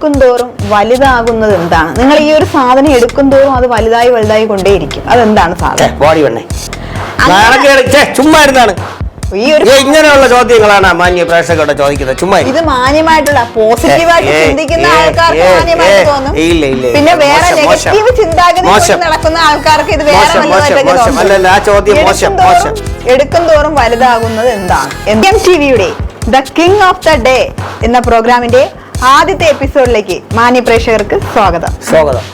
എടുക്കും തോറും വലുതാകുന്നത് എന്താണ്? നിങ്ങൾ ഈ ഒരു സാധനം എടുക്കും തോറും അത് വലുതായി വലുതായി കൊണ്ടേയിരിക്കും. അതെന്താണ് സാധനം? ബോഡി ചുമ്മാ ഇരുന്നാണ്. ഈ ഒരു ഇങ്ങനെയുള്ള ചോദ്യങ്ങളാണ് മാന്യ പ്രേക്ഷകരുടെ ചോദിക്കുന്നത്. ചുമ്മാ ഇത് മാന്യമായിട്ടുള്ള പോസിറ്റീവായിട്ട് ചിന്തിക്കുന്ന ആൾക്കാർക്ക് ഏ, മാന്യമായിട്ട് തോന്നും. ഇല്ല, ഇല്ല. പിന്നെ വേറെ. നെഗറ്റീവ് ചിന്താഗതി നടക്കുന്ന ആൾക്കാർക്ക് ഇത് വേറെ ആ ചോദ്യം മോശം, മോശം. എടുക്കും തോറും വലുതാകുന്നത് എന്താണ്? എം ടിവിയുടെ the king of the day എന്ന പ്രോഗ്രാമിന്റെ ആദ്യത്തെ എപ്പിസോഡിലേക്ക് മാന്യ പ്രേക്ഷകർക്ക് സ്വാഗതം. സ്വാഗതം.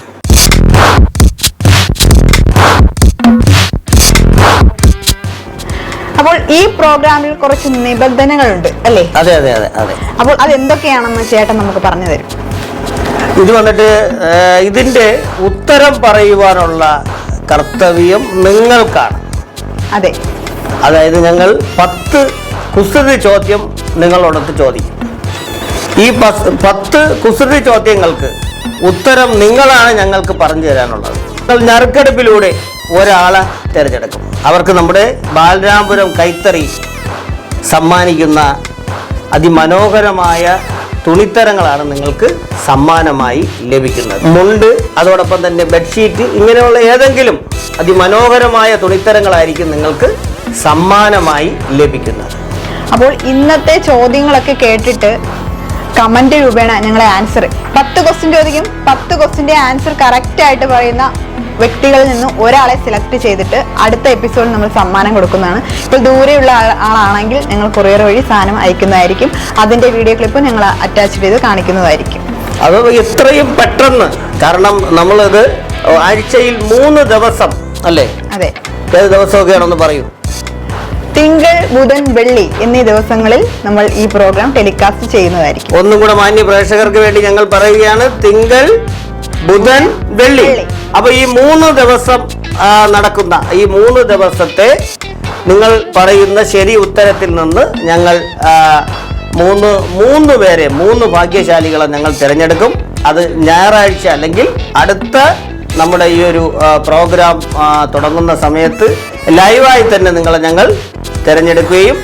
അപ്പോൾ ഈ പ്രോഗ്രാമിൽ കുറച്ച് നിബന്ധനകളുണ്ട് അല്ലേ? അതെ അതെ അതെ അതെ. അപ്പോൾ അത് എന്തൊക്കെയാണെന്ന് ചേട്ടൻ നമുക്ക് പറഞ്ഞു തരും. ഇത് വന്നിട്ട് ഇതിന്റെ ഉത്തരം പറയുവാനുള്ള കർത്തവ്യം നിങ്ങൾക്കാണ്. അതെ. അതായത് ഞങ്ങൾ പത്ത് കുസൃതി ചോദ്യം നിങ്ങളോടൊത്ത് ചോദിക്കും. ഈ പത്ത് കുസൃതി ചോദ്യങ്ങൾക്ക് ഉത്തരം നിങ്ങളാണ് ഞങ്ങൾക്ക് പറഞ്ഞു തരാനുള്ളത്. നിങ്ങൾ ഞറുക്കെടുപ്പിലൂടെ ഒരാളെ തിരഞ്ഞെടുക്കും. അവർക്ക് നമ്മുടെ ബാലരാമപുരം കൈത്തറി സമ്മാനിക്കുന്ന അതിമനോഹരമായ തുണിത്തരങ്ങളാണ് നിങ്ങൾക്ക് സമ്മാനമായി ലഭിക്കുന്നത്. മുണ്ട് അതോടൊപ്പം തന്നെ ബെഡ്ഷീറ്റ് ഇങ്ങനെയുള്ള ഏതെങ്കിലും അതിമനോഹരമായ തുണിത്തരങ്ങളായിരിക്കും നിങ്ങൾക്ക് സമ്മാനമായി ലഭിക്കുന്നത്. അപ്പോൾ ഇന്നത്തെ ചോദ്യങ്ങളൊക്കെ കേട്ടിട്ട് കമന്റ് രൂപേണ ഞങ്ങളെ ആൻസർ പത്ത് ക്വസ്റ്റ്യൻ ചോദിക്കും. പത്ത് ക്വസ്റ്റിന്റെ ആൻസർ കറക്റ്റ് ആയിട്ട് പറയുന്ന വ്യക്തികളിൽ നിന്ന് ഒരാളെ സെലക്ട് ചെയ്തിട്ട് അടുത്ത എപ്പിസോഡിൽ നമ്മൾ സമ്മാനം കൊടുക്കുന്നതാണ്. ഇപ്പോൾ ദൂരെയുള്ള ആളാണെങ്കിൽ ഞങ്ങൾ കൊറിയർ വഴി സാധനം അയക്കുന്നതായിരിക്കും. അതിന്റെ വീഡിയോ ക്ലിപ്പ് ഞങ്ങൾ അറ്റാച്ച് ചെയ്ത് കാണിക്കുന്നതായിരിക്കും. അത് എത്രയും പെട്ടെന്ന്. കാരണം നമ്മളിത് ആഴ്ചയിൽ മൂന്ന് ദിവസം അല്ലേ? അതെ. ഏത് ദിവസമൊക്കെയാണെന്ന് പറയൂ. തിങ്കൾ ബുധൻ വെള്ളി എന്നീ ദിവസങ്ങളിൽ നമ്മൾ ഈ പ്രോഗ്രാം ടെലികാസ്റ്റ് ചെയ്യുന്നതായിരിക്കും. ഒന്നും കൂടെ മാന്യ പ്രേക്ഷകർക്ക് വേണ്ടി ഞങ്ങൾ പറയുകയാണ് തിങ്കൾ ബുധൻ വെള്ളി. അപ്പൊ ഈ മൂന്ന് ദിവസം നടക്കുന്ന ഈ മൂന്ന് ദിവസത്തെ നിങ്ങൾ പറയുന്ന ശരി ഉത്തരത്തിൽ നിന്ന് ഞങ്ങൾ മൂന്ന് മൂന്ന് പേരെ മൂന്ന് ഭാഗ്യശാലികളെ ഞങ്ങൾ തിരഞ്ഞെടുക്കും. അത് ഞായറാഴ്ച അല്ലെങ്കിൽ അടുത്ത നമ്മുടെ ഈ ഒരു പ്രോഗ്രാം തുടങ്ങുന്ന സമയത്ത് ലൈവായി തന്നെ നിങ്ങളെ ഞങ്ങൾ തിരഞ്ഞെടുക്കുകയും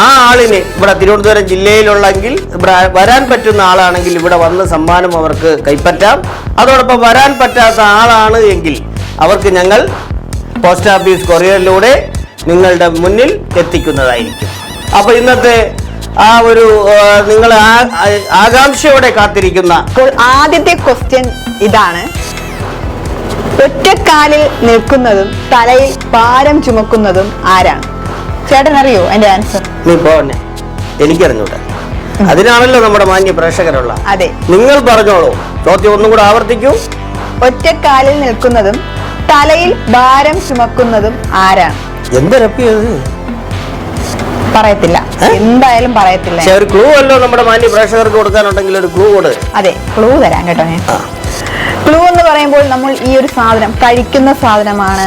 ആ ആളിനെ ഇവിടെ തിരുവനന്തപുരം ജില്ലയിലുള്ളെങ്കിൽ ഇവിടെ വരാൻ പറ്റുന്ന ആളാണെങ്കിൽ ഇവിടെ വന്ന് സമ്മാനം അവർക്ക് കൈപ്പറ്റാം. അതോടൊപ്പം വരാൻ പറ്റാത്ത ആളാണ് എങ്കിൽ അവർക്ക് ഞങ്ങൾ പോസ്റ്റ് ഓഫീസ് കൊറിയറിലൂടെ നിങ്ങളുടെ മുന്നിൽ എത്തിക്കുന്നതായിരിക്കും. അപ്പോൾ ഇന്നത്തെ ആ ഒരു നിങ്ങൾ ആകാംക്ഷയോടെ കാത്തിരിക്കുന്ന അപ്പോൾ ആദ്യത്തെ ക്വസ്റ്റ്യൻ ഇതാണ്. ഒറ്റക്കാലിൽ നിൽക്കുന്നതും തലയിൽ ഭാരം ചുമക്കുന്നതും ആരാണ്? ചേട്ടൻ അറിയോ എന്റെ ആൻസർ നീ പോന്നെ എനിക്കറിഞ്ഞൂടെ. അതിനാണല്ലോ നമ്മുടെ മാന്യ പ്രേക്ഷകരുള്ള. അതെ. നിങ്ങൾ പറഞ്ഞോളൂ. ചോദ്യം ഒന്നും കൂടെ ആവർത്തിക്കൂ. ഒറ്റക്കാലിൽ നിൽക്കുന്നതും തലയിൽ ഭാരം ചുമക്കുന്നതും ആരാണ്? എന്തൊരപ്പിയത് പറയത്തില്ല. എന്തായാലും പറയത്തില്ല. പക്ഷെ ഒരു ക്ലൂ അല്ലോ നമ്മുടെ മാന്യ പ്രേക്ഷകർക്ക് കൊടുക്കാനുണ്ടെങ്കിൽ ഒരു ക്ലൂ കൊടു. അതെ ക്ലൂ തരാം കേട്ടോ ഞാൻ. ക്ലൂ എന്ന് പറയുമ്പോൾ നമ്മൾ ഈ ഒരു സാധനം കഴിക്കുന്ന സാധനമാണ്.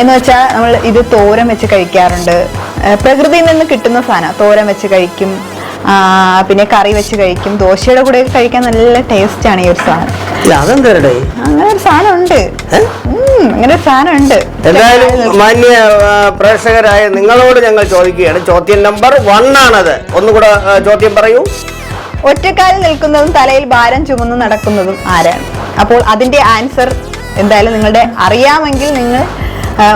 എന്ന് വെച്ചാൽ നമ്മൾ ഇത് തോരൻ വെച്ച് കഴിക്കാറുണ്ട്. പ്രകൃതിയിൽ നിന്ന് കിട്ടുന്ന സാധനം തോരൻ വെച്ച് കഴിക്കും പിന്നെ കറി വെച്ച് കഴിക്കും ദോശയുടെ കൂടെ കഴിക്കാൻ നല്ല ടേസ്റ്റ് ആണ് ഈ ഒരു സാധനം. അങ്ങനെ ഒരു സാധനം ഉണ്ട് അങ്ങനെ ഒരു സാധനം ഉണ്ട് എന്തായാലും മാന്യ പ്രേക്ഷകരായ നിങ്ങളോട് ഞങ്ങൾ ചോദിക്കുകയാണ്. ചോദ്യം നമ്പർ വൺ ആണത്. ഒന്നുകൂടെ ചോദ്യം പറയൂ. ഒറ്റക്കാലിൽ നിൽക്കുന്നതും തലയിൽ ഭാരം ചുമന്ന് നടക്കുന്നതും ആരാണ്? അപ്പോൾ അതിന്റെ ആൻസർ എന്തായാലും നിങ്ങളുടെ അറിയാമെങ്കിൽ നിങ്ങൾ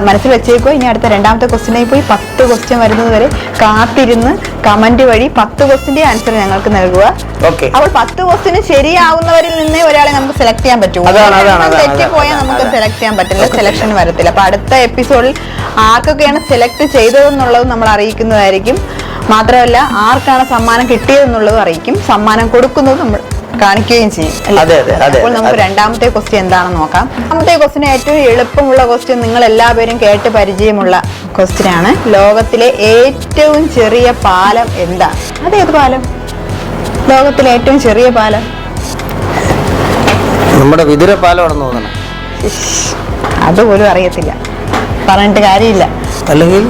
മനസ്സിൽ വെച്ചേക്കോ. ഇനി അടുത്ത രണ്ടാമത്തെ ക്വസ്റ്റിനായി പോയി പത്ത് ക്വസ്റ്റ്യൻ വരുന്നത് വരെ കാത്തിരുന്ന് കമന്റ് വഴി പത്ത് ക്വസ്റ്റിന്റെ ആൻസർ ഞങ്ങൾക്ക് നൽകുക. ഓക്കെ അപ്പോൾ പത്ത് ക്വസ്റ്റിന് ശരിയാവുന്നവരിൽ നിന്നേ ഒരാളെ നമുക്ക് സെലക്ട് ചെയ്യാൻ പറ്റൂ. അതാണ്, പോയാൽ നമുക്ക് സെലക്ട് ചെയ്യാൻ പറ്റില്ല. സെലക്ഷൻ വരത്തില്ല. അപ്പൊ അടുത്ത എപ്പിസോഡിൽ ആർക്കൊക്കെയാണ് സെലക്ട് ചെയ്തതെന്നുള്ളത് നമ്മൾ അറിയിക്കുന്നതായിരിക്കും. മാത്രമല്ല ആർക്കാണ് സമ്മാനം കിട്ടിയതെന്നുള്ളതും അറിയിക്കും. സമ്മാനം കൊടുക്കുന്നത് നമ്മൾ കാണിക്കുകയും ചെയ്യും. അതെ, അതെ, അതെ, അപ്പോൾ നമുക്ക് രണ്ടാമത്തെ ക്വസ്റ്റ്യൻ എന്താണെന്ന് നോക്കാം. രണ്ടാമത്തെ ക്വസ്റ്റ്യൻ ഏറ്റവും എളുപ്പമുള്ള ക്വസ്റ്റ്യൻ നിങ്ങൾ എല്ലാവരും കേട്ട് പരിചയമുള്ള ക്വസ്റ്റ്യൻ ആണ്. ലോകത്തിലെ ഏറ്റവും ചെറിയ പാലം എന്താ? അതേത് പാലം? ലോകത്തിലെ ഏറ്റവും ചെറിയ പാലം? നമ്മുടെ വിതുരപ്പാലമാണെന്ന് തോന്നണം. ഇഷ്, അതുപോലും അറിയത്തില്ല. പറഞ്ഞിട്ട് കാര്യമില്ല. അല്ലെങ്കിൽ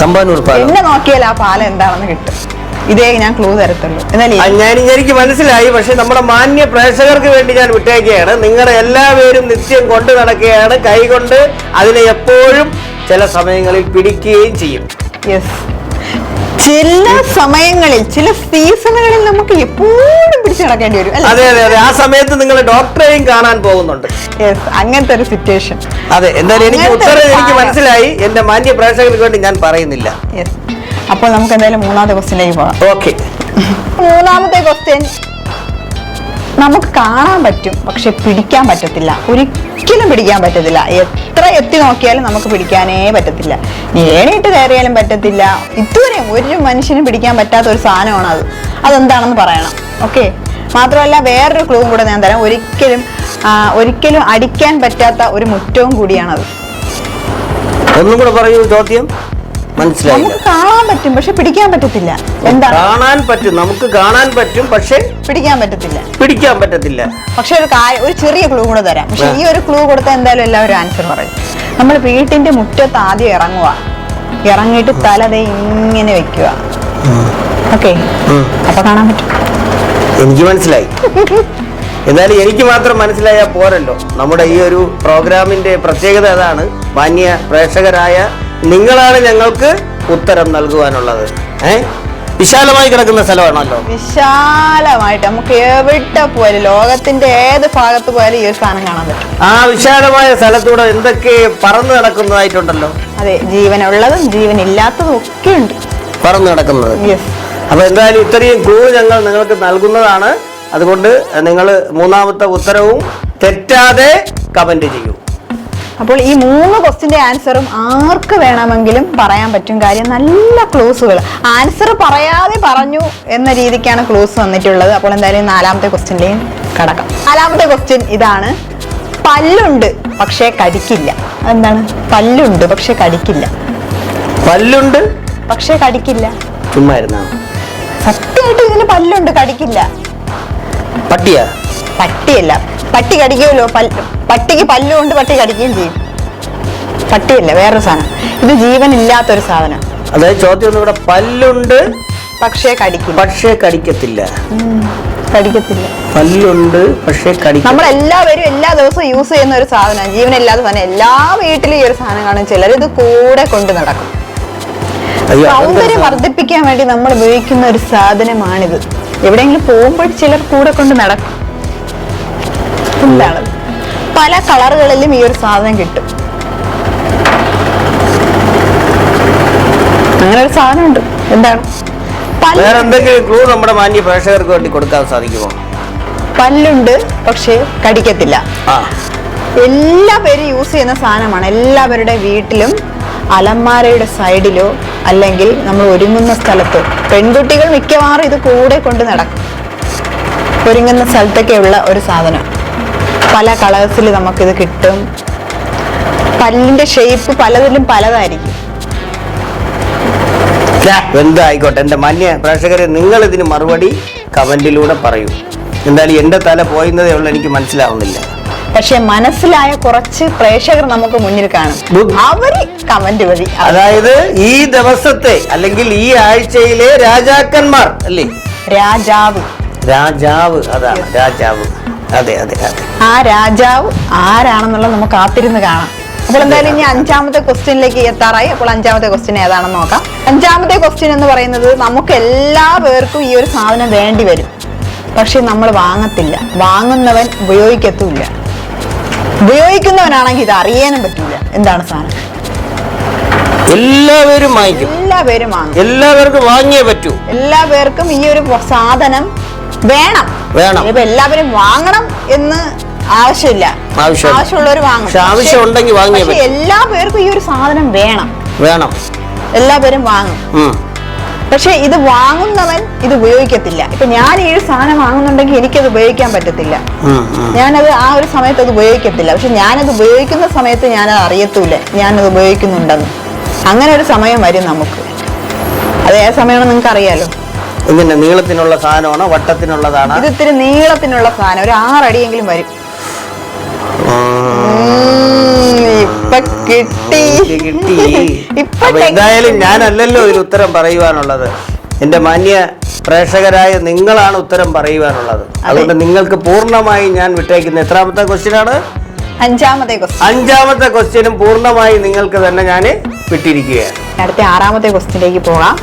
തമ്പാനൂർ പാലം. എന്നെ നോക്കിയാൽ ആ പാലം എന്താണെന്ന് കിട്ടും. ഇതേ ഞാൻ ക്ലൂ തരത്തുള്ളൂ. ഞാൻ എനിക്ക് മനസ്സിലായി പക്ഷെ നമ്മുടെ മാന്യ പ്രേക്ഷകർക്ക് വേണ്ടി ഞാൻ വിട്ടേക്കുകയാണ്. നിങ്ങൾ എല്ലാവരും നിത്യം കൊണ്ട് നടക്കുകയാണ് കൈകൊണ്ട് അതിനെ എപ്പോഴും ചില സമയങ്ങളിൽ പിടിക്കുകയും ചെയ്യും. യെസ് ചില സമയങ്ങളിൽ ചില സീസണുകളിൽ നമുക്ക് എപ്പോഴും പിടിച്ചു നടക്കേണ്ടി വരും അതെ അതെ അതെ. ആ സമയത്ത് നിങ്ങൾ ഡോക്ടറെയും കാണാൻ പോകുന്നുണ്ട്. അങ്ങനത്തെ ഒരു സിറ്റുവേഷൻ അതെ എന്തായാലും എനിക്ക് ഉത്തരം എനിക്ക് മനസ്സിലായി. എന്റെ മാന്യ പ്രേക്ഷകർക്ക് വേണ്ടി ഞാൻ പറയുന്നില്ല. അപ്പോൾ നമുക്ക് എന്തായാലും മൂന്നാമത്തെ ക്വസ്റ്റ്യനിലേക്ക് പോകാം. ഓക്കെ. മൂന്നാമത്തെ ക്വസ്റ്റ്യൻ നമുക്ക് കാണാൻ പറ്റും പക്ഷെ പിടിക്കാൻ പറ്റത്തില്ല. ഒരിക്കലും പിടിക്കാൻ പറ്റത്തില്ല. എത്ര എത്തി നോക്കിയാലും നമുക്ക് പിടിക്കാനേ പറ്റത്തില്ല. ഏണിയിട്ട് കയറിയാലും പറ്റത്തില്ല. ഇതുവരെ ഒരു മനുഷ്യനും പിടിക്കാൻ പറ്റാത്ത ഒരു സാധനമാണ് അത്. അതെന്താണെന്ന് പറയണം. ഓക്കെ? മാത്രമല്ല വേറൊരു ക്ലൂവും കൂടെ ഞാൻ തരാം. ഒരിക്കലും ഒരിക്കലും അടിക്കാൻ പറ്റാത്ത ഒരു മുറ്റവും കൂടിയാണത്. ഒന്നും കൂടെ പറയൂ ചോദ്യം. നമുക്ക് കാണാൻ പറ്റും പക്ഷെ പിടിക്കാൻ പറ്റത്തില്ല. എന്താണ് കാണാൻ പറ്റും നമുക്ക് കാണാൻ പറ്റും പക്ഷെ പിടിക്കാൻ പറ്റത്തില്ല. പിടിക്കാൻ പറ്റത്തില്ല. പക്ഷെ ഒരു കാര്യം ഒരു ചെറിയ ക്ലൂ കൂടെ തരാം. പക്ഷെ ഈ ഒരു ക്ലൂ കൊടുത്താൽ എന്തായാലും എല്ലാവരും ആൻസർ പറയും. നമ്മൾ വീട്ടിന്റെ മുറ്റത്ത് ആദ്യം ഇറങ്ങുക ഇറങ്ങിയിട്ട് തല ദേ ഇങ്ങനെ വെക്കുക ഓക്കെ. അപ്പൊ കാണാൻ പറ്റും. എനിക്ക് മനസ്സിലായി. എന്നാലും എനിക്ക് മാത്രം മനസ്സിലായാൽ പോരല്ലോ. നമ്മുടെ ഈ ഒരു പ്രോഗ്രാമിന്റെ പ്രത്യേകത അതാണ്. മാന്യ പ്രേക്ഷകരായ നിങ്ങളാണ് ഞങ്ങൾക്ക് ഉത്തരം നൽകുവാനുള്ളത്. ഏ? വിശാലമായി കിടക്കുന്ന സ്ഥലമാണല്ലോ. വിശാലമായിട്ട് നമുക്ക് എവിടെ പോയാലും ലോകത്തിന്റെ ഏത് ഭാഗത്ത് പോയാലും ഈ സ്ഥാനം സാധനം കാണാൻ പറ്റും. ആ വിശാലമായ സ്ഥലത്തൂടെ എന്തൊക്കെ പറന്നു നടക്കുന്നതായിട്ടുണ്ടല്ലോ? അതെ ജീവനുള്ളതും ജീവനില്ലാത്തതും ഒക്കെ ഉണ്ട്. പറന്നു നടക്കുന്നത്. അപ്പൊ എന്തായാലും ഇത്രയും ക്ലൂ ഞങ്ങൾ നിങ്ങൾക്ക് നൽകുന്നതാണ്. അതുകൊണ്ട് നിങ്ങൾ മൂന്നാമത്തെ ഉത്തരവും തെറ്റാതെ കമന്റ് ചെയ്യൂ. അപ്പോൾ ഈ മൂന്ന് ക്വസ്റ്റിന്റെ ആൻസറും ആർക്ക് വേണമെങ്കിലും പറയാൻ പറ്റും കാര്യം നല്ല ക്ലൂസുകൾ. ആൻസർ പറയാതെ പറഞ്ഞു എന്ന രീതിക്കാണ് ക്ലൂസ് വന്നിട്ടുള്ളത്. അപ്പോൾ എന്തായാലും നാലാമത്തെ ക്വസ്റ്റിന്റെയും കടക്കാം. നാലാമത്തെ ക്വസ്റ്റ്യൻ ഇതാണ്. പല്ലുണ്ട് പക്ഷേ കടിക്കില്ല. എന്താണ് പല്ലുണ്ട് പക്ഷെ കടിക്കില്ല. പല്ലുണ്ട്? പക്ഷേ കടിക്കില്ല. ചുമ്മാ സത്യമായിട്ട് ഇതിന് പല്ലുണ്ട് കടിക്കില്ല. പട്ടിയാ? പട്ടിയല്ല. പട്ടി കടിക്കുമല്ലോ. പട്ടിക്ക് പല്ലുകൊണ്ട് പട്ടി കടിക്കുകയും ചെയ്യും. പട്ടിയല്ല വേറൊരു സാധനം. ഇത് ജീവനില്ലാത്തൊരു സാധനം. അതായത് ചോദ്യം ഒന്നും ഇവിടെ പല്ലുണ്ട് പക്ഷേ കടിക്കും പക്ഷേ കടിക്കത്തില്ല. കടിക്കത്തില്ല. പല്ലുണ്ട് പക്ഷേ കടിക്ക നമ്മൾ എല്ലാവരും എല്ലാ ദിവസവും യൂസ് ചെയ്യുന്ന ഒരു സാധനമാണ് ജീവനില്ലാത്ത തന്നെ എല്ലാ വീട്ടിലും ഈ ഒരു സാധനം കാണും. ചിലർ ഇത് കൂടെ കൊണ്ട് നടക്കും. സൗന്ദര്യം വർദ്ധിപ്പിക്കാൻ വേണ്ടി നമ്മൾ ഉപയോഗിക്കുന്ന ഒരു സാധനമാണിത്. എവിടെയെങ്കിലും പോകുമ്പോൾ ചിലർ കൂടെ കൊണ്ട് നടക്കും. എന്താണത് പല കളറുകളിലും ഈ ഒരു സാധനം കിട്ടും. അങ്ങനെ ഒരു സാധനം ഉണ്ട് എന്താണ്? പല്ല്. വേറെ എന്തെങ്കിലും ക്ലൂ നമ്മുടെ മാന്യ പ്രേക്ഷകർക്ക് വേണ്ടി കൊടുക്കാൻ സാധിക്കുമോ? പല്ലുണ്ട് പക്ഷേ കടിക്കത്തില്ല. എല്ലാവരും എല്ലാ യൂസ് ചെയ്യുന്ന സാധനമാണ്. എല്ലാവരുടെ വീട്ടിലും അലമാരയുടെ സൈഡിലോ അല്ലെങ്കിൽ നമ്മൾ ഒരുങ്ങുന്ന സ്ഥലത്തോ. പെൺകുട്ടികൾ മിക്കവാറും ഇത് കൂടെ കൊണ്ട് നടക്കും. ഒരുങ്ങുന്ന സ്ഥലത്തൊക്കെയുള്ള ഒരു സാധനം. പല കളേഴ്സിൽ നമുക്കിത് കിട്ടും. പല്ലിന്റെ ഷേപ്പ് പലതിലും പലതായിരിക്കും. എന്തായിക്കോട്ടെ എന്റെ മാന്യ പ്രേക്ഷകരെ നിങ്ങൾ ഇതിന് മറുപടി കമന്റിലൂടെ പറയൂ. എന്തായാലും എന്റെ തല പോയുന്നതേ ഉള്ളൂ എനിക്ക് മനസ്സിലാവുന്നില്ല. പക്ഷെ മനസ്സിലായ കുറച്ച് പ്രേക്ഷകർ നമുക്ക് മുന്നിൽ കാണും. അവർ കമന്റ് വഴി അതായത് ഈ ദിവസത്തെ അല്ലെങ്കിൽ ഈ ആഴ്ചയിലെ രാജാക്കന്മാർ അല്ലേ? രാജാവ്. രാജാവ് അതാണ് രാജാവ്. അതെ അതെ അതെ. ആ രാജാവ് ആരാണെന്നുള്ളത് നമുക്ക് കാത്തിരുന്ന് കാണാം. അപ്പോൾ എന്തായാലും ഇനി അഞ്ചാമത്തെ ക്വസ്റ്റ്യനിലേക്ക് എത്താറായി. അപ്പോൾ അഞ്ചാമത്തെ ക്വസ്റ്റ്യൻ ഏതാണെന്ന് നോക്കാം. അഞ്ചാമത്തെ ക്വസ്റ്റ്യൻ എന്ന് പറയുന്നത് നമുക്ക് എല്ലാ പേർക്കും ഈ ഒരു സാധനം വേണ്ടി വരും. പക്ഷെ നമ്മൾ വാങ്ങത്തില്ല. വാങ്ങുന്നവൻ ഉപയോഗിക്കത്തുമില്ല. ഉപയോഗിക്കുന്നവനാണെങ്കിൽ ഇത് അറിയാനും പറ്റില്ല. എന്താണ് സാധനം? എല്ലാവരും വാങ്ങിക്കും. എല്ലാവരും വാങ്ങും. എല്ലാവർക്കും വാങ്ങിയേ പറ്റൂ. എല്ലാ പേർക്കും ഈ ഒരു സാധനം വേണം. വേണം. ഇപ്പൊ എല്ലാവരും വാങ്ങണം എന്ന് ആവശ്യമില്ല. ആവശ്യമുള്ളവർ വാങ്ങും. പക്ഷെ ആവശ്യം ഉണ്ടെങ്കിൽ വാങ്ങിയേ പക്ഷെ എല്ലാ പേർക്കും ഈ ഒരു സാധനം വേണം. വേണം. എല്ലാ പേരും വാങ്ങും. പക്ഷെ ഇത് വാങ്ങുന്നവൻ ഇത് ഉപയോഗിക്കത്തില്ല. ഇപ്പൊ ഞാൻ ഈ ഒരു സാധനം വാങ്ങുന്നുണ്ടെങ്കിൽ എനിക്കത് ഉപയോഗിക്കാൻ പറ്റത്തില്ല. ഞാനത് ആ ഒരു സമയത്ത് അത് ഉപയോഗിക്കത്തില്ല. പക്ഷെ ഞാനത് ഉപയോഗിക്കുന്ന സമയത്ത് ഞാനത് അറിയത്തൂല ഞാനത് ഉപയോഗിക്കുന്നുണ്ടെന്ന്. അങ്ങനെ ഒരു സമയം വരും നമുക്ക്. അത് ഏത് സമയമാണെന്ന് നിങ്ങൾക്ക് അറിയാലോ ഇങ്ങനെ നീളത്തിനുള്ള സാധനമാണോ? വട്ടത്തിനുള്ളതാണോ? ഇത് ഇത്തിരി നീളത്തിനുള്ള സാധനം. ഒരു ആറടിയെങ്കിലും വരും. ഇപ്പൊ കിട്ടി. എനിക്ക് കിട്ടി. ഇപ്പൊ അപ്പൊ എന്തായാലും ഞാനല്ലല്ലോ ഇതിന് ഉത്തരം പറയുവാനുള്ളത്. എന്റെ മാന്യ പ്രേക്ഷകരായ നിങ്ങളാണ് ഉത്തരം പറയുവാനുള്ളത്. അതുകൊണ്ട് നിങ്ങൾക്ക് പൂർണമായി ഞാൻ വിട്ടേക്കുന്ന എത്രാമത്തെ ക്വസ്റ്റ്യൻ ആണ് അഞ്ചാമത്തെ ക്വസ്റ്റ്യൻ. അഞ്ചാമത്തെ ക്വസ്റ്റ്യനും പൂർണമായി നിങ്ങൾക്ക് തന്നെ ഞാൻ വിട്ടിരിക്കുകയാണ്. അടുത്ത ആറാമത്തെ ക്വസ്റ്റ്യനിലേക്ക് പോകാം.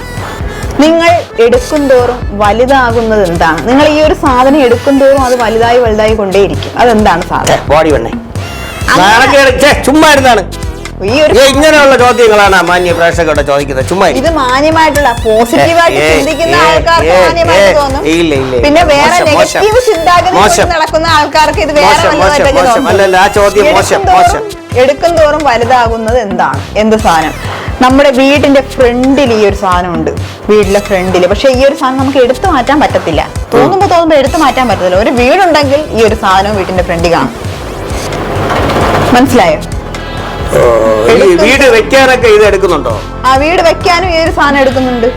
നിങ്ങൾ എടുക്കും തോറും വലുതാകുന്നത് എന്താണ്? നിങ്ങൾ ഈ ഒരു സാധനം എടുക്കും തോറും അത് വലുതായി വലുതായി കൊണ്ടേയിരിക്കും. അതെന്താണ് സാധനം? ബോഡി വെണ്ണേ അങ്ങനെ- നാണക്കേട്. ഛെ, ചുമ്മാ ഇരുന്നാണ്. ഈ ഒരു ഇങ്ങനെയുള്ള ചോദ്യങ്ങളാണ് മാന്യ പ്രേക്ഷകരുടെ ചോദിക്കുന്നത്. ചുമ്മാ ഇത് മാന്യമായിട്ടുള്ള പോസിറ്റീവായിട്ട് ചിന്തിക്കുന്ന ആൾക്കാർക്ക് മാന്യമായിട്ട് തോന്നും. പിന്നെ വേറെ. നെഗറ്റീവ് ചിന്താഗതി നടക്കുന്ന ആൾക്കാർക്ക് ഇത് വേറെ. അല്ലല്ല, ആ ചോദ്യം മോശം, മോശം. എടുക്കും തോറും വലുതാകുന്നത് എന്താണ്? എന്ത് സാധനം? നമ്മുടെ വീടിന്റെ ഫ്രണ്ടിൽ ഈ ഒരു സാധനം ഉണ്ട് വീടിന്റെ ഫ്രണ്ടിൽ പക്ഷെ ഈ ഒരു സാധനം നമുക്ക് എടുത്തു മാറ്റാൻ പറ്റത്തില്ല. തോന്നുമ്പോ തോന്നുമ്പോ എടുത്തു മാറ്റാൻ പറ്റത്തില്ല. ഒരു വീടുണ്ടെങ്കിൽ ഈ ഒരു സാധനം വീടിന്റെ ഫ്രണ്ടിൽ കാണും. മനസ്സിലായോ? ഈ വീട് വെക്കാനൊക്കെ ഇത് എടുക്കുന്നുണ്ടോ? ആ വീട് വെക്കാനും ഈ ഒരു സാധനം എടുക്കുന്നുണ്ട്.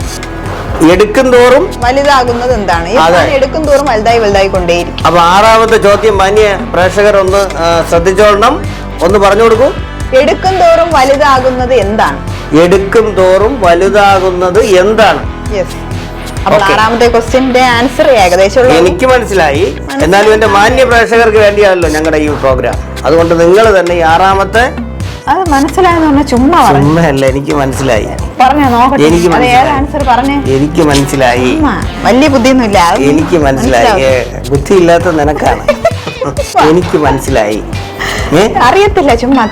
എടുക്കും തോറും? വലുതാകുന്നത് എന്താണ്? എടുക്കും തോറും വലുതായി വലുതായി കൊണ്ടേയിരിക്കും. അപ്പൊ ആറാമത്തെ ചോദ്യം മാന്യ പ്രേക്ഷകർ ഒന്ന് ശ്രദ്ധിച്ചോളണം. ഒന്ന് പറഞ്ഞു കൊടുക്കൂ. എടുക്കും തോറും വലുതാകുന്നത് എന്താണ്? എടുക്കും തോറും വലുതാകുന്നത് എന്താണ്. ആറാമത്തെ ക്വസ്റ്റ്യന്റെ ആൻസർ ഏകദേശം എനിക്ക് മനസ്സിലായി. എന്നാലും എന്റെ മാന്യ പ്രേക്ഷകർക്ക് വേണ്ടിയാണല്ലോ ഞങ്ങളുടെ ഈ പ്രോഗ്രാം. അതുകൊണ്ട് നിങ്ങൾ തന്നെ ഈ ആറാമത്തെ അത് മനസ്സിലായെന്ന് പറഞ്ഞാൽ ചുമ്മാ പറഞ്ഞു എനിക്ക് മനസ്സിലായി. പറഞ്ഞോ നോക്കട്ടെ. എനിക്ക് മനസ്സിലായി. ആൻസർ പറഞ്ഞേ? എനിക്ക് മനസ്സിലായി. വലിയ ബുദ്ധിയൊന്നുമില്ല. എനിക്ക് മനസ്സിലായി. ബുദ്ധിയില്ലാത്ത നിനക്കാണ്. എനിക്ക് മനസ്സിലായി? അറിയത്തില്ല ചുമ്മാ.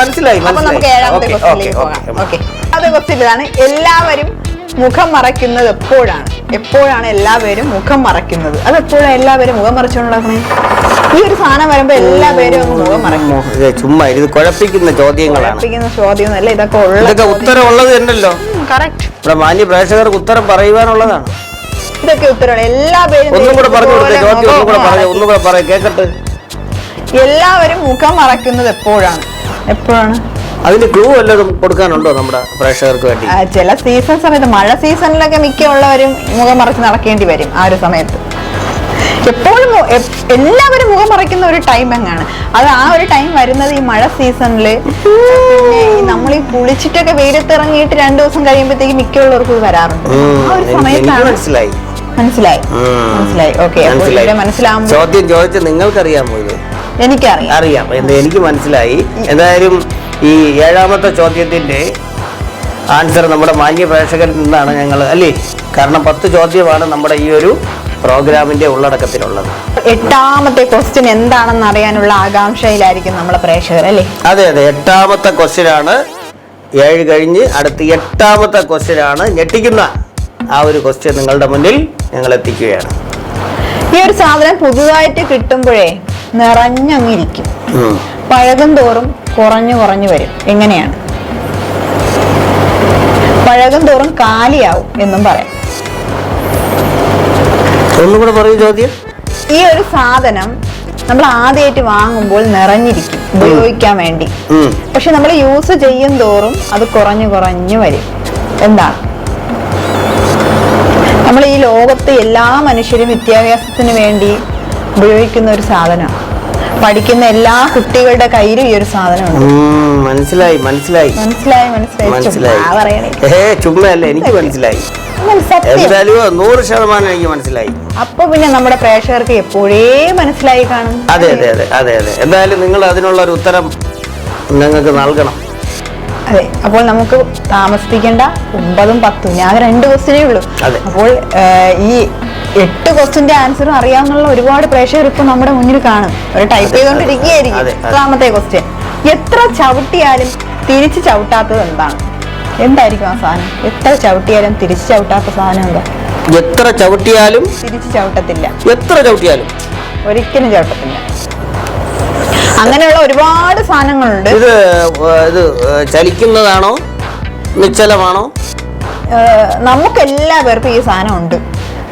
മനസ്സിലായി, നമുക്ക് ഏഴാമത്തെ okay, പോകാം. ഓക്കെ അത് ക്വസ്റ്റ്യൻ ഇതാണ്. എല്ലാവരും മുഖം മറയ്ക്കുന്നത് എപ്പോഴാണ്? എപ്പോഴാണ് എല്ലാവരും മുഖം മറയ്ക്കുന്നത്? അത് എപ്പോഴാണ് എല്ലാവരും മുഖം മറച്ചുകൊണ്ടാക്കണേ ഈ ഒരു സാധനം വരുമ്പോ എല്ലാവരും മുഖം മറയ്ക്കുന്നു ഇത് ചുമ്മാ ഇത് കുഴപ്പിക്കുന്ന ചോദ്യങ്ങളാണ്. കുഴപ്പിക്കുന്ന ചോദ്യമൊന്നുമല്ല ഇതൊക്കെ ഉള്ളത് ഉത്തരം ഉള്ളത് ഉണ്ടല്ലോ കറക്റ്റ് ഇവിടെ മാന്യ പ്രേക്ഷകർക്ക് ഉത്തരം പറയുവാനുള്ളതാണ്. ഇതൊക്കെ ഉത്തരവാണ്. എല്ലാ പേരും ഒന്നും കൂടെ പറഞ്ഞു കൊടുത്തേ ചോദ്യം ഒന്നും കൂടെ പറഞ്ഞു ഒന്നും കൂടെ പറയാം കേക്കട്ടെ. എല്ലാവരും മുഖം മറക്കുന്നത് എപ്പോഴാണ്? എപ്പോഴാണ്? അതിന് ക്ലൂ വല്ലതും കൊടുക്കാനുണ്ടോ നമ്മുടെ പ്രേക്ഷകർക്ക് വേണ്ടി? ചില സീസൺ സമയത്ത് മഴ സീസണിലൊക്കെ മിക്കുള്ളവരും മുഖം മറച്ച് നടക്കേണ്ടി വരും ആ ഒരു സമയത്ത്. എപ്പോഴും എല്ലാവരും മുഖം മറയ്ക്കുന്ന ഒരു ടൈം എങ്ങാണ്? അത് ആ ഒരു ടൈം വരുന്നത് ഈ മഴ സീസണിൽ പിന്നെ ഈ നമ്മൾ ഈ കുളിച്ചിട്ടൊക്കെ വെയിലത്തിറങ്ങിയിട്ട് രണ്ടു ദിവസം കഴിയുമ്പോഴത്തേക്ക് മിക്കുള്ളവർക്കും വരാറുണ്ട്. ആ ഒരു സമയത്താണ് മനസ്സിലായി. മനസ്സിലായി. മനസ്സിലായി. ഓക്കെ മനസ്സിലാവും മനസ്സിലാവുമ്പോൾ ചോദ്യം ചോദിച്ച് നിങ്ങൾക്കറിയാമോ ഇത്? എനിക്കറിയാം. അറിയാം. എന്ത് എനിക്ക് മനസ്സിലായി. എന്തായാലും ഈ ഏഴാമത്തെ ചോദ്യത്തിന്റെ ആൻസർ നമ്മുടെ മാന്യ പ്രേക്ഷകരിൽ നിന്നാണ് ഞങ്ങൾ അല്ലേ? കാരണം പത്ത് ചോദ്യമാണ് നമ്മുടെ ഈ ഒരു പ്രോഗ്രാമിന്റെ ഉള്ളടക്കത്തിലുള്ളത്. എട്ടാമത്തെ ക്വസ്റ്റ്യൻ എന്താണെന്ന് അറിയാനുള്ള ആകാംക്ഷയിലായിരിക്കും നമ്മളെ പ്രേക്ഷകർ അല്ലേ? അതെ അതെ. എട്ടാമത്തെ ക്വസ്റ്റ്യൻ ആണ്. ഏഴ് കഴിഞ്ഞ് അടുത്ത എട്ടാമത്തെ ക്വസ്റ്റ്യൻ ആണ് ഞെട്ടിക്കുന്ന ആ ഒരു ക്വസ്റ്റ്യൻ നിങ്ങളുടെ മുന്നിൽ ഞങ്ങൾ എത്തിക്കുകയാണ്. ഈ ഒരു സാധനം പുതുതായിട്ട് കിട്ടുമ്പോഴേ നിറഞ്ഞങ്ങിരിക്കും. പഴകും തോറും കുറഞ്ഞു കുറഞ്ഞു വരും. എങ്ങനെയാണ്? പഴകും തോറും കാലിയാവും എന്നും പറയൂ. ചോദ്യം ഈ ഒരു സാധനം നമ്മൾ ആദ്യമായിട്ട് വാങ്ങുമ്പോൾ നിറഞ്ഞിരിക്കും ഉപയോഗിക്കാൻ വേണ്ടി. പക്ഷെ നമ്മൾ യൂസ് ചെയ്യും തോറും അത് കുറഞ്ഞു കുറഞ്ഞു വരും. എന്താണ്? നമ്മൾ ഈ ലോകത്ത് എല്ലാ മനുഷ്യരും വിദ്യാഭ്യാസത്തിന് വേണ്ടി ഉപയോഗിക്കുന്ന ഒരു സാധനമാണ്. പഠിക്കുന്ന എല്ലാ കുട്ടികളുടെ കയ്യിലും ഈ ഒരു സാധനമുണ്ട്. മനസ്സിലായി മനസ്സിലായി. മനസ്സിലായി മനസ്സിലായി. എനിക്ക് മനസ്സിലായി. എന്തായാലും നൂറ് ശതമാനം എനിക്ക് മനസ്സിലായി. അപ്പൊ പിന്നെ നമ്മുടെ പ്രേക്ഷകർക്ക് എപ്പോഴേ മനസ്സിലായി കാണും? അതെ അതെ അതെ അതെ അതെ. എന്തായാലും നിങ്ങൾ അതിനുള്ള ഒരു ഉത്തരം ഞങ്ങൾക്ക് നൽകണം. അതെ അപ്പോൾ നമുക്ക് താമസിപ്പിക്കേണ്ട ഒമ്പതും പത്തും. ഞാൻ രണ്ട് ക്വസ്റ്റിനേ ഉള്ളൂ. അപ്പോൾ ഈ എട്ട് ക്വസ്റ്റിന്റെ ആൻസറും അറിയാവുന്ന ഒരുപാട് പ്രേക്ഷകർ ഇപ്പൊ നമ്മുടെ മുന്നിൽ കാണും. ഒരു ടൈപ്പ് ചെയ്തോണ്ടിരിക്കുകയായിരിക്കും. എത്രാമത്തെ ക്വസ്റ്റ്യൻ എത്ര ചവിട്ടിയാലും തിരിച്ചു ചവിട്ടാത്തത് എന്താണ്? എന്തായിരിക്കും ആ സാധനം? എത്ര ചവിട്ടിയാലും തിരിച്ചു ചവിട്ടാത്ത സാധനം എന്താ? എത്ര ചവിട്ടിയാലും തിരിച്ചു ചവിട്ടത്തില്ല. എത്ര ചവിട്ടിയാലും. ഒരിക്കലും ചവിട്ടത്തില്ല. അങ്ങനെയുള്ള ഒരുപാട് സാധനങ്ങളുണ്ട്. ഇത് ഇത് ചലിക്കുന്നതാണോ? നിശ്ചലമാണോ? നമുക്ക് എല്ലാ പേർക്കും ഈ സാധനം ഉണ്ട്.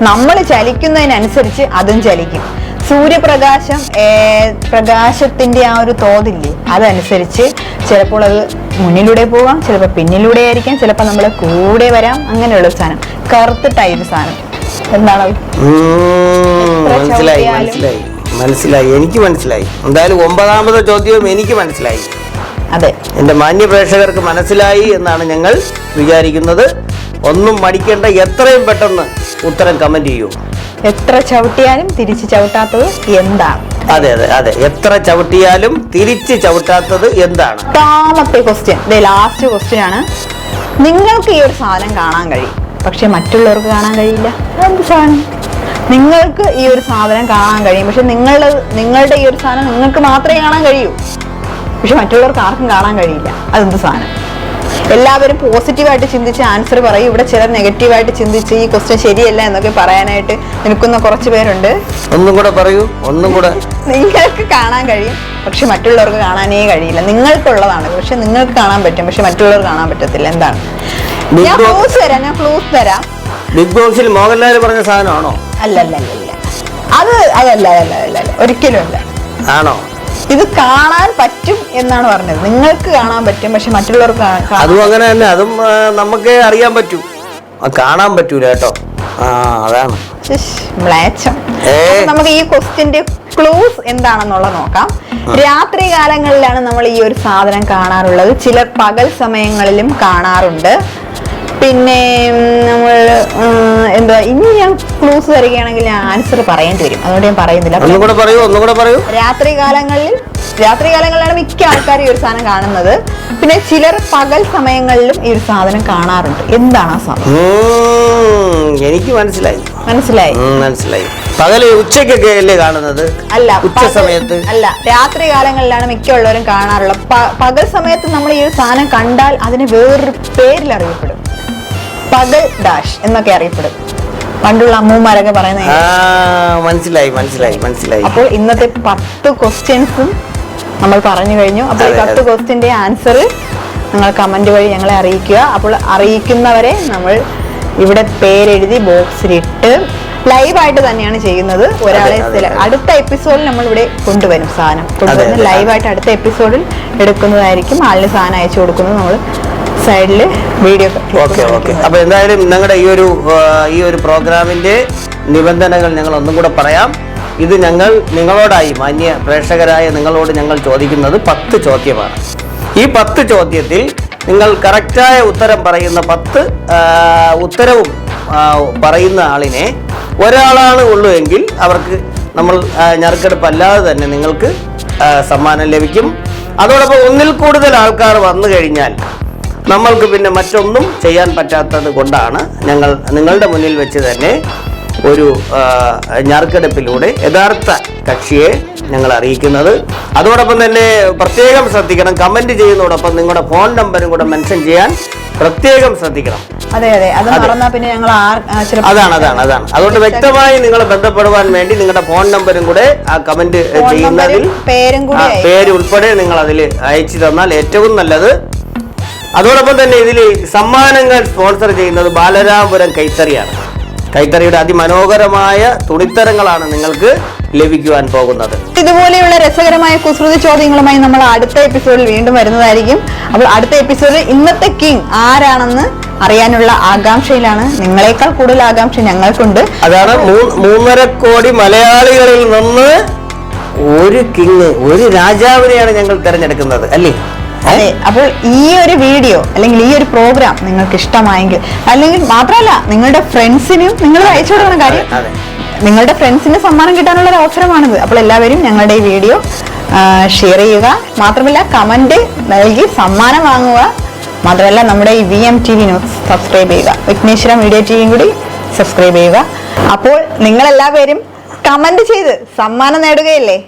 നമ്മൾ ചലിക്കുന്നതിനനുസരിച്ച് അതും ചലിക്കും. സൂര്യപ്രകാശം പ്രകാശത്തിന്റെ ആ ഒരു തോതില്ലേ അതനുസരിച്ച് ചിലപ്പോൾ അത് മുന്നിലൂടെ പോവാം ചിലപ്പോൾ പിന്നിലൂടെ ആയിരിക്കാം ചിലപ്പോൾ നമ്മളെ കൂടെ വരാം അങ്ങനെയുള്ള ഒരു സാധനം. കറുത്തിട്ടായി ഒരു സാധനം. എന്താണ് മനസ്സിലായി മനസ്സിലായി മനസ്സിലായി എനിക്ക് മനസ്സിലായി. എന്തായാലും ഒമ്പതാമത്തെ ചോദ്യവും എനിക്ക് മനസ്സിലായി. അതെ. എന്റെ മാന്യ പ്രേക്ഷകർക്ക് മനസ്സിലായി എന്നാണ് ഞങ്ങൾ വിചാരിക്കുന്നത്. ഒന്നും മടിക്കേണ്ട എത്രയും പെട്ടെന്ന് ഉത്തരം കമന്റ് ചെയ്യൂ. എത്ര ചവിട്ടിയാലും തിരിച്ചു ചവിട്ടാത്തത് എന്താണ്? അതെ അതെ അതെ. എത്ര ചവിട്ടിയാലും തിരിച്ചു ചവിട്ടാത്തത് എന്താണ്? താമത്തെ ക്വസ്റ്റ്യൻ ലാസ്റ്റ് ക്വസ്റ്റ്യൻ ആണ്. നിങ്ങൾക്ക് ഈ ഒരു സാധനം കാണാൻ കഴിയും. പക്ഷെ മറ്റുള്ളവർക്ക് കാണാൻ കഴിയില്ല. എന്ത് സാധനം? നിങ്ങൾക്ക് ഈ ഒരു സാധനം കാണാൻ കഴിയും. പക്ഷെ നിങ്ങളുടെ നിങ്ങളുടെ ഈ ഒരു സാധനം നിങ്ങൾക്ക് മാത്രമേ കാണാൻ കഴിയൂ. പക്ഷെ മറ്റുള്ളവർക്ക് ആർക്കും കാണാൻ കഴിയില്ല. അതെന്ത് സാധനം? എല്ലാവരും പോസിറ്റീവായിട്ട് ചിന്തിച്ച് ആൻസർ പറയും. ഇവിടെ ചിലർ നെഗറ്റീവായിട്ട് ചിന്തിച്ച് ഈ ക്വസ്റ്റ്യൻ ശരിയല്ല എന്നൊക്കെ പറയാനായിട്ട് നിൽക്കുന്ന കുറച്ച് പേരുണ്ട്. ഒന്നും കൂടെ പറയൂ. ഒന്നും കൂടെ. നിങ്ങൾക്ക് കാണാൻ കഴിയും. പക്ഷെ മറ്റുള്ളവർക്ക് കാണാനേ കഴിയില്ല. നിങ്ങൾക്കുള്ളതാണ്. പക്ഷെ നിങ്ങൾക്ക് കാണാൻ പറ്റും. പക്ഷെ മറ്റുള്ളവർ കാണാൻ പറ്റത്തില്ല. എന്താണ്? ഞാൻ ക്ലൂസ് തരാം ഞാൻ ക്ലൂസ് തരാം ബിഗ് ബോസിൽ മോഹൻലാൽ പറഞ്ഞ സാധനമാണോ? അല്ല അല്ല അല്ല അത് അതല്ല അതല്ല അതല്ല അല്ല ഒരിക്കലും അല്ല. ആണോ? ഇത് കാണാൻ പറ്റും എന്നാണ് പറഞ്ഞത്. നിങ്ങൾക്ക് കാണാൻ പറ്റും പക്ഷെ മറ്റുള്ളവർക്ക് കാണാൻ അതും അങ്ങനെ തന്നെ. അതും നമുക്ക് നമുക്കേ അറിയാൻ പറ്റൂ. ആ, കാണാൻ പറ്റൂല കേട്ടോ. ആ അതാണ്. ശ്ശ്, മ്ലേച്ഛം. ഏ. അപ്പൊ നമുക്ക് ഈ ക്വസ്റ്റ്യന്റെ ക്ലൂസ് എന്താണെന്നുള്ളത് നോക്കാം. രാത്രി കാലങ്ങളിലാണ് നമ്മൾ ഈ ഒരു സാധനം കാണാറുള്ളത്. ചിലർ പകൽ സമയങ്ങളിലും കാണാറുണ്ട്. പിന്നെ നമ്മൾ എന്താ ഇനി ഞാൻ ക്ലൂസ് തരികയാണെങ്കിൽ ഞാൻ ആൻസർ പറയേണ്ടി വരും. അതുകൊണ്ട് ഞാൻ പറയുന്നില്ല. പറയൂ പറയൂ. രാത്രി കാലങ്ങളിൽ രാത്രി കാലങ്ങളിലാണ് മിക്ക ആൾക്കാരും ഈ ഒരു സാധനം കാണുന്നത്. പിന്നെ ചിലർ പകൽ സമയങ്ങളിലും ഈ ഒരു സാധനം കാണാറുണ്ട്. എന്താണ് ആ സാധനം? എനിക്ക് മനസ്സിലായി. മനസ്സിലായി? മനസ്സിലായി. പകൽ ഉച്ചക്കൊക്കെ അല്ലേ കാണുന്നത്? അല്ല ഉച്ച സമയത്ത്. അല്ല രാത്രി കാലങ്ങളിലാണ് മിക്കുള്ളവരും കാണാറുള്ളത്. പകൽ സമയത്ത് നമ്മൾ ഈ ഒരു സാധനം കണ്ടാൽ അതിന് വേറൊരു പേരിൽ അറിയപ്പെടും. പകൽ ഡാഷ് എന്നൊക്കെ അറിയപ്പെടും. പണ്ടുള്ള അമ്മൂമാരൊക്കെ പറയുന്നത് മനസ്സിലായി മനസ്സിലായി മനസ്സിലായി. അപ്പോൾ ഇന്നത്തെ പത്ത് ക്വസ്റ്റ്യൻസും നമ്മൾ പറഞ്ഞു കഴിഞ്ഞു. അപ്പോൾ ഈ പത്ത് ക്വസ്റ്റ്യന്റെ ആൻസർ നിങ്ങൾ കമന്റ് വഴി ഞങ്ങളെ അറിയിക്കുക. അപ്പോൾ അറിയിക്കുന്നവരെ നമ്മൾ ഇവിടെ പേരെഴുതി ബോക്സിലിട്ട് ലൈവായിട്ട് തന്നെയാണ് ചെയ്യുന്നത്. ഒരാളെ അടുത്ത എപ്പിസോഡിൽ നമ്മൾ ഇവിടെ കൊണ്ടുവരും സാധനം. കൊണ്ടുവന്ന് ലൈവായിട്ട് അടുത്ത എപ്പിസോഡിൽ എടുക്കുന്നതായിരിക്കും. ആളിന് സാധനം അയച്ചു കൊടുക്കുന്നത് നമ്മൾ സൈഡിൽ വീഡിയോ ഓക്കെ ഓക്കെ അപ്പോൾ എന്തായാലും നിങ്ങളുടെ ഈ ഒരു ഈ ഒരു പ്രോഗ്രാമിന്റെ നിബന്ധനകൾ ഞങ്ങൾ ഒന്നും കൂടെ പറയാം. ഇത് ഞങ്ങൾ നിങ്ങളോടായി മാന്യ പ്രേക്ഷകരായ നിങ്ങളോട് ഞങ്ങൾ ചോദിക്കുന്നത് പത്ത് ചോദ്യമാണ്. ഈ പത്ത് ചോദ്യത്തിൽ നിങ്ങൾ കറക്റ്റായ ഉത്തരം പറയുന്ന പത്ത് ഉത്തരവും പറയുന്ന ആളിനെ ഒരാളാണ് ഉള്ളൂ എങ്കിൽ അവർക്ക് നമ്മൾ ഞറുക്കെടുപ്പല്ലാതെ ഞറുക്കെടുപ്പ് അല്ലാതെ തന്നെ നിങ്ങൾക്ക് സമ്മാനം ലഭിക്കും. അതോടൊപ്പം ഒന്നിൽ കൂടുതൽ ആൾക്കാർ വന്നു കഴിഞ്ഞാൽ നമ്മൾക്ക് പിന്നെ മറ്റൊന്നും ചെയ്യാൻ പറ്റാത്തത് കൊണ്ടാണ് ഞങ്ങൾ നിങ്ങളുടെ മുന്നിൽ വെച്ച് തന്നെ ഒരു ഞറുക്കെടുപ്പിലൂടെ യഥാർത്ഥ കക്ഷിയെ ഞങ്ങൾ അറിയിക്കുന്നത്. അതോടൊപ്പം തന്നെ പ്രത്യേകം ശ്രദ്ധിക്കണം കമന്റ് ചെയ്യുന്നതോടൊപ്പം നിങ്ങളുടെ ഫോൺ നമ്പറും കൂടെ മെൻഷൻ ചെയ്യാൻ പ്രത്യേകം ശ്രദ്ധിക്കണം. അതെ അതെ. അത്. മറന്നാ പിന്നെ ഞങ്ങൾ അതാണ് അതാണ് അതാണ്. അതുകൊണ്ട് വ്യക്തമായി നിങ്ങൾ ബന്ധപ്പെടുവാൻ വേണ്ടി നിങ്ങളുടെ ഫോൺ നമ്പറും കൂടെ ആ കമന്റ് ചെയ്യുന്നതിൽ നമ്പരും പേര് ഉൾപ്പെടെ നിങ്ങൾ അതിൽ അയച്ചു തന്നാൽ ഏറ്റവും നല്ലത് അതോടൊപ്പം തന്നെ ഇതിൽ സമ്മാനങ്ങൾ സ്പോൺസർ ചെയ്യുന്നത് ബാലരാമപുരം കൈത്തറിയാണ്. കൈത്തറിയുടെ അതിമനോഹരമായ തുണിത്തരങ്ങളാണ് നിങ്ങൾക്ക് ലഭിക്കുവാൻ പോകുന്നത്. ഇതുപോലെയുള്ള രസകരമായ കുസൃതി ചോദ്യങ്ങളുമായി നമ്മൾ അടുത്ത എപ്പിസോഡിൽ വീണ്ടും വരുന്നതായിരിക്കും. അപ്പോൾ അടുത്ത എപ്പിസോഡിൽ ഇന്നത്തെ കിങ് ആരാണെന്ന് അറിയാനുള്ള ആകാംക്ഷയിലാണ്. നിങ്ങളെക്കാൾ കൂടുതൽ ആകാംക്ഷ ഞങ്ങൾക്കുണ്ട്. അതാണ് മൂന്നര കോടി മലയാളികളിൽ നിന്ന് ഒരു കിങ് ഒരു രാജാവിനെയാണ് ഞങ്ങൾ തിരഞ്ഞെടുക്കുന്നത് അല്ലേ? അതെ അപ്പോൾ ഈ ഒരു വീഡിയോ അല്ലെങ്കിൽ ഈ ഒരു പ്രോഗ്രാം നിങ്ങൾക്ക് ഇഷ്ടമായെങ്കിൽ അല്ലെങ്കിൽ മാത്രമല്ല നിങ്ങളുടെ ഫ്രണ്ട്സിനും നിങ്ങൾ അയച്ചു കൊടുക്കണം കാര്യം നിങ്ങളുടെ ഫ്രണ്ട്സിന് സമ്മാനം കിട്ടാനുള്ള ഒരു അവസരമാണിത്. അപ്പോൾ എല്ലാവരും ഞങ്ങളുടെ ഈ വീഡിയോ ഷെയർ ചെയ്യുക. മാത്രമല്ല കമന്റ് നൽകി സമ്മാനം വാങ്ങുക. മാത്രമല്ല നമ്മുടെ ഈ V M T V news subscribe ചെയ്യുക. വിഘ്നേശ്വര മീഡിയ ടി വിയും കൂടി സബ്സ്ക്രൈബ് ചെയ്യുക. അപ്പോൾ നിങ്ങളെല്ലാവരും കമന്റ് ചെയ്ത് സമ്മാനം നേടുകയല്ലേ.